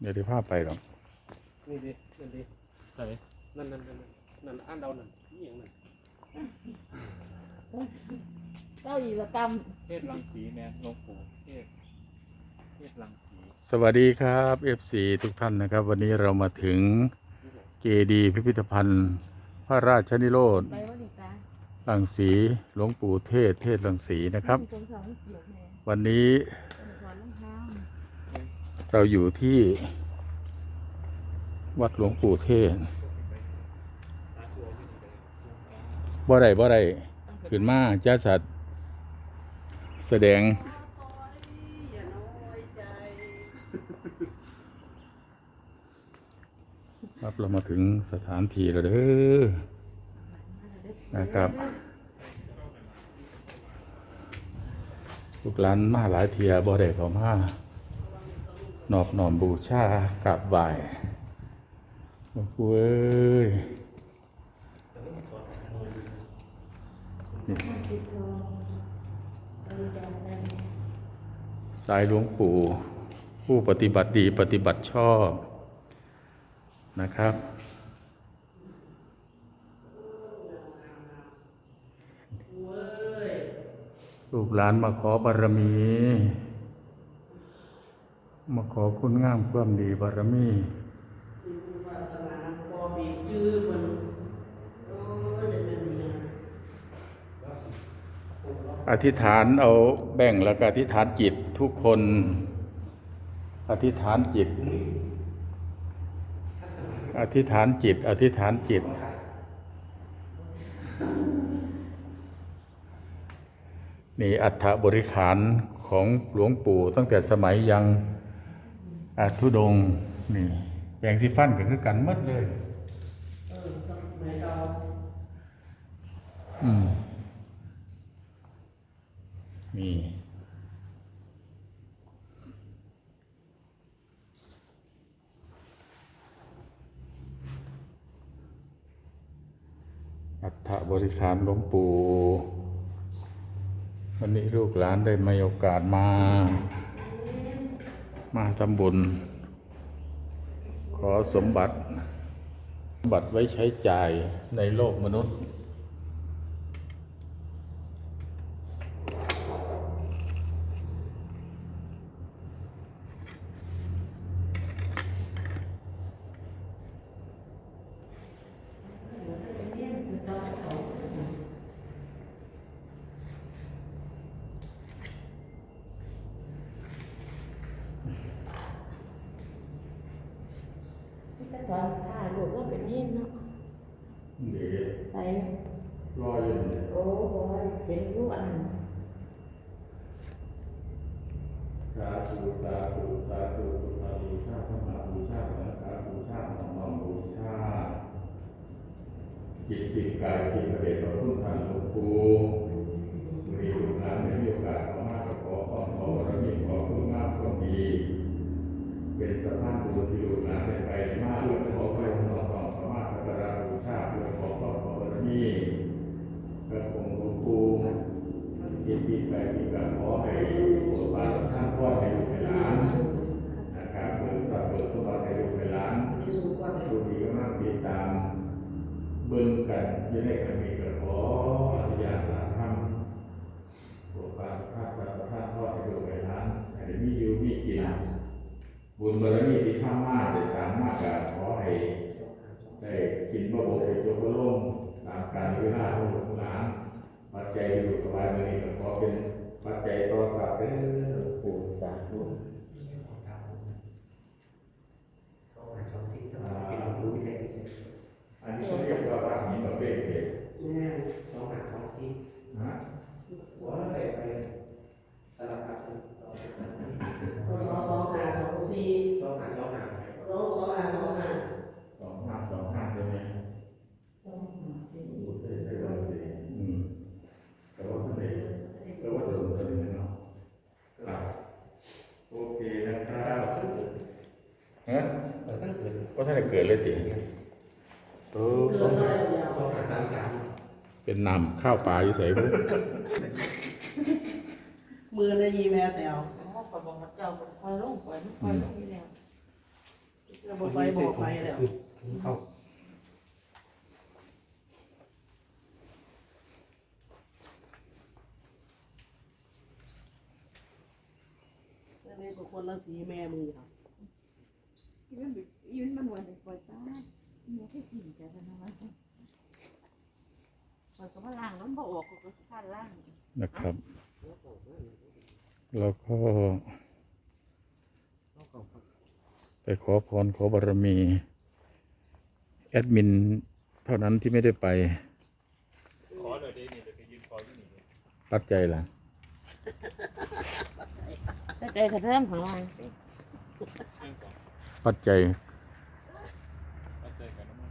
เดี๋ยวที่ภาพไปหรอกนี่ดินั่นดิใส่นั่นนั่นนั่นนั่นอ่านเดานั่นนี่อย่างนั้นเจ้าอีกกรรมเทศรังสีแม่หลวงปู่เทศเทศรังสีสวัสดีครับ FC ทุกท่านนะครับ วันนี้เรามาถึงเจดีย์พิพิธภัณฑ์ พระราชนิโรธไปว่าดีตารังสีหลวงปู่เทศ เทศรังสีนะครับสงสารเกี่ยวแม่วันนี้ สงสารรองเท้า เราอยู่ที่วัดหลวงปู่เทศบ่ได้บ่ได้ขึ้นมาจ้าสัตว์แสดง ครับเรามาถึงสถานที่แล้วเด้อนะครับลูกหลานมาหลายเทียบ่ได้เขามา นอบน้อมบูชากราบไหว้หลวงปู่เอ้ยสายหลวงปู่ ผู้ปฏิบัติดีปฏิบัติชอบนะครับ ลูกหลานมาขอบารมี มาขอคุณงามความดีบารมีวาสนาพอบีบยื้อมันโอ้ยจะเป็นยังไงอธิษฐานเอาแบ่งแล้วก็อธิษฐานจิตทุกคน อธิษฐานจิต อธิษฐานจิต อธิษฐานจิต นี่อัฐบริขารของหลวงปู่ตั้งแต่สมัยยังอา ทุดงนี่แปลงสีฟันก็คือกันมดเลยอืมนี่อัฐบริขารหลวงปู่วันนี้ลูกหลานได้มีโอกาสมา มาทำบุญ ขอสมบัติสมบัติไว้ใช้จ่ายในโลกมนุษย์ จะถอนผ้าลูกก็เป็นยิ่งเนาะเดี๋ยวไปรออยู่เนี่ยโอ้โหเห็นลูกอันนั้นสาธุสาธุสาธุพุทธบูชาธรรมบูชาสังฆบูชาธรรมบูชาจิตจิตกายจิตพระเดชพระคุณท่านหลวงปู่มีลูกหลานได้มีโอกาสเข้ามาขอขอขอบารมีขอคุณงามความดี เป็น สะพานบุญที่ลูกหลานได้ไปมาเพื่อขอไปทำนองต่อสามารถสักการะบูชาเพื่อขอขอขอบารมีพระองค์หลวงปู่ยินดีไปที่กับขอให้สุภาพท่านพ่อให้ลูกให้หลานนะครับเปิดสัพเปิดสมบัติให้ลูกให้หลานที่สุดกว่าดูดีก็มากติดตาม เบิ่งกันอยังได้คำมีกับขออธิยาสาธรรมปกปักภาคสัพพะพ่อให้ลูกให้หลานให้ได้มีอยู่มีกิน บุญบารมีที่ทำมมาได้สามารถจะขอให้ได้กินบะบกให้จบกระล่มตามการเวลาของหลูกหลานปัจจัยอยู่กับายมือนี้ก็ขอเป็นปัจจัยต่อสัตว์เด้อปู่สาธุอันนี้เขาเรียกว่าวัดหินประเภทเหตุแม่นะพศสองห้าสองสี่สองสองห้าสองห้า สองห้าสองห้าใช่ไหม สองหาสี่ พูดได้ได้วันสี่อืมแต่ว่าท่านเองแต่ว่าจะลงกันยังเนาะครับโอเคนะครับฮะก็ท่านเกิดเลยติโอ้เกินอะไรเดียวเป็นนำข้าวปลาอยู่ใส่พวกมือในยีแม่แต๋วเขาบอกว่าเจ้าคอยลงคอยลงคอยลงนี่แล้วจะบอกไปบอกไปแล้วเอาอันนี้ก็คนละสีแม่มือค่ะ ยืนยืนมันวันปล่อยตาเนี่ยแค่สิ่งแต่ละน้อยปล่อยก็มาล้างน้ำบ่ออกก็คือการล้างนะครับ แล้วก็ ไปขอพรขอบารมี แอดมิน เท่านั้นที่ไม่ได้ไปขอเลยเดี๋ยวนี้เดี๋ยวไปยืนขอที่นี่เลยปัดใจล่ะแต่ใจกระเริ่มของเราเรื่องก่อน ปัดใจเข้าใจกันนะมั้ง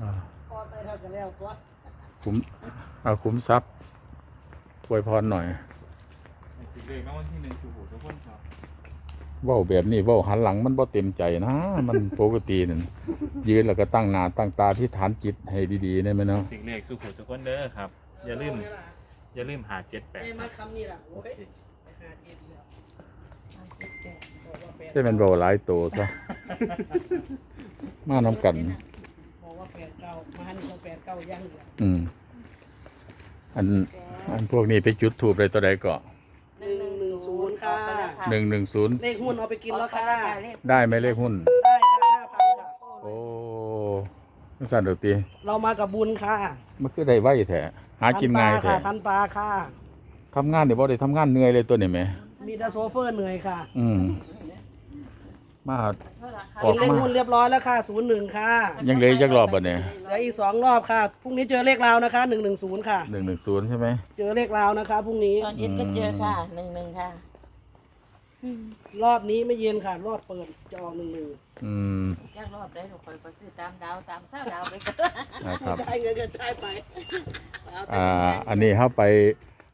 อ่าพอใส่เท่ากันแล้วก็คุ้มเอาคุ้มทรัพย์อวยพรหน่อยถึงเลยแม้วันที่หนึ่งคือโหทุกคนครับเว้าแบบนี้เว้าหันหลังมันบ่เต็มใจนะ มันปกตินั่นยืนแล้วก็ตั้งหน้าตั้งตาที่ฐานจิตให้ดีๆได้ไหมเนาะถึงเลขสุขุทุกคนเด้อครับ อย่าลืม อย่าลืมหาเจ็ดแปดเอ้มาคำนี้ล่ะโอ้ยไปหาเจ็ด แล้วบอกว่าแปดใช่มันเว้าหลายโตซะ มาน้ำกัน บอกว่าแปดเก้ามาหันเขาแปดเก้าย่างเดียวอืม อัน อันพวกนี้ไปจุดถูกเลยตัวใดก็หนึ่งหนึ่งศูนย์ค่ะหนึ่งหนึ่งศูนย์เลขหุ้นเอาไปกินแล้วค่ะได้ไหมเลขหุ้น ได้ค่ะห้าพันค่ะโอ้สั่นเดยวตีเรามากับบุญค่ะมันคือได้ไวแท้หากินง่ายทัปลแท้ค่ะทันปลาค่ะทำงานเดี๋ยวบ่ได้ทำงานเหนื่อยเลยตัวนี้ไหมมีแต่โซเฟอร์เหนื่อยค่ะ อืม มาอกิอกนเลขมาหุ้นเรียบร้อยแล้วค่ะศูนย์หนึ่งค่ะ ยังเหลยจักรอบบ่เนี่ยเหลืออีกสองรอบค่ะ พรุ่งนี้เจอเลขราวนะคะหนึ่งหนึ่งศูนย์ค่ะ หนึ่งหนึ่งศูนย์ใช่ไหมเจอเลขราวนะคะพรุ่งนี้ ตอนเย็นก็เจอค่ะหนึ่งหนึ่งค่ะรอบนี้ไม่เย็นค่ะ รอบเปิดจะออกหนึ่งหนึ่งอืมยากรอบได้หนูคอยไปซื้อตามดาวตามเส้าดาวไปก็นะครับได้เงินก็ได้ไปอ่าอันนี้เข้าไป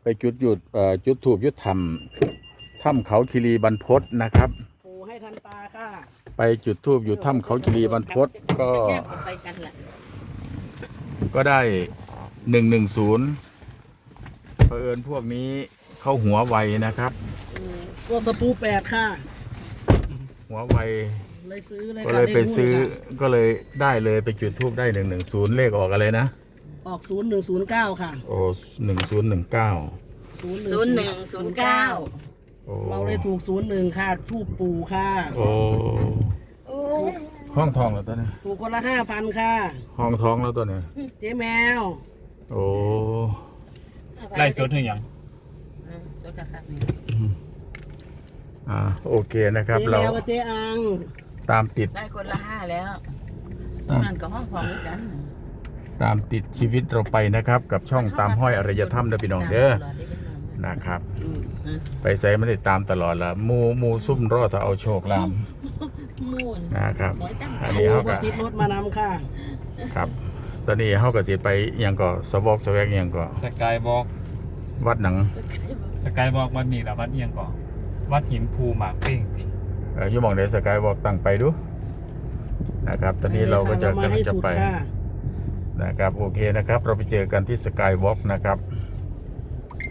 ไปจุดหยุดเอ่อจุดถูกยุดธรรมถ้ำเขาคิรีบรรพตนะครับ ปูให้ทันตาค่ะ ไปจุดทูบอยู่ถ้ำเขาคิรีบรรพตก็แยกออกไปกันแหละก็ได้หนึ่งหนึ่งศูนย์เผอิญพวกนี้เข้าหัวไวนะครับพวกตะปูแปดค่ะ หัวไวเลยซื้อเลยก็ค่ะเลยไปขหุ้นซื้อค่ะก็เลยได้เลยไปจุดทูบได้หนึ่งหนึ่งศูนย์เลขออกอะไรนะ ออกศูนย์หนึ่งศูนย์เก้าค่ะ โอ้หนึ่งศูนย์หนึ่งเก้าศูนย์ศูนย์หนึ่งศูนย์เก้าโอ้ เราเลยถูกศูนย์หนึ่งค่ะทูบปูค่ะโอ้ห้องทองแล้วตัวนี้ถูกคนละห้าพันค่ะ ห้องท้องแล้วตัวนี้เจ๊แมวโอ้ไล่สดถึงยังสดค่ะอ่าโอเคนะครับ เจ๊เราแมวกับเจ๊อังตามติดได้คนละห้าแล้วตรงนั้นก็ห้องสองด้วยกันตามติดชีวิตเราไปนะครับ กับช่องตามห้อยอารยธรรมเด้อพี่น้องเด้อ นะครับ ไปใส่ไม่ได้ตามตลอดละหมูหมูซุ่มรอดถ้าเอาโชคลามมูนนะครับน้อยตั้งอันโอ้นี้เขาก็ก็ติดรถมานำค่ะ ครับ ตอนนี้เขาก็สิไปอิหยังก็สวอกสแวกอิหยังก็สกายบอกวัดหนังสกายบอกวัดนี้ละวัดเอียงก่อนวัดหินภูหมากเป้งติเอ่ออยู่หมองเดสกายวอกตั้งไปดูนะครับ ตอนนี้เราก็จะมากำลัให้งจะสุดไปค่ะนะครับ โอเคนะครับ เราไปเจอกันที่สกายวอล์กนะครับ